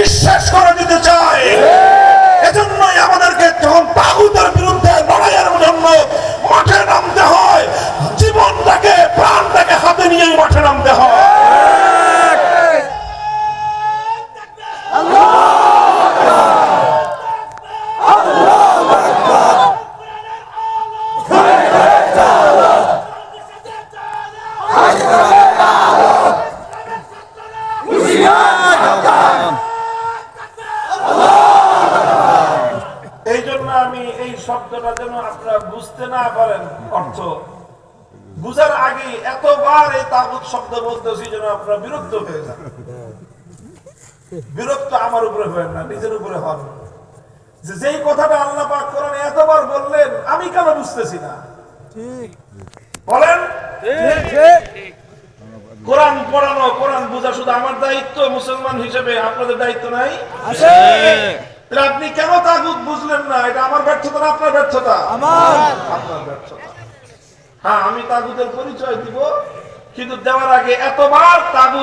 বিশ্বাস করে দিতে চায়। এজন্যই আমাদেরকে যখন তাগুতের বিরুদ্ধে লড়াইয়ের জন্য মাঠে নামতে হয়, জীবনটাকে, প্রাণটাকে হাতে নিয়েই মাঠে নামতে হয় এই জন্য আমি এই শব্দটা যেন আপনারা বুঝতে না পারেন অর্থ। বুঝার আগে এতবার এই তাগুত শব্দ বলতেছি যেন আপনারা বিরক্ত হয়ে যান। বিরক্ত আমার উপরে হয় না, নিজের উপরে হন। যে যেই কথাটা আল্লাহ পাক কোরআনে এতবার বললেন, আমি কেন বুঝতেছি না? বলেন? কোরআন পড়ানো, কোরআন বোঝা শুধু আমার দায়িত্ব, মুসলমান হিসেবে আপনাদের দায়িত্ব নাই? তাহলে আপনি কেন তাগুত বুঝলেন না? এটা আমার ব্যর্থতা না আপনার ব্যর্থতা? আপনার ব্যর্থতা। হ্যাঁ আমি তাগুতের পরিচয় দিব কিন্তু দেওয়ার আগে এতবার তাগুত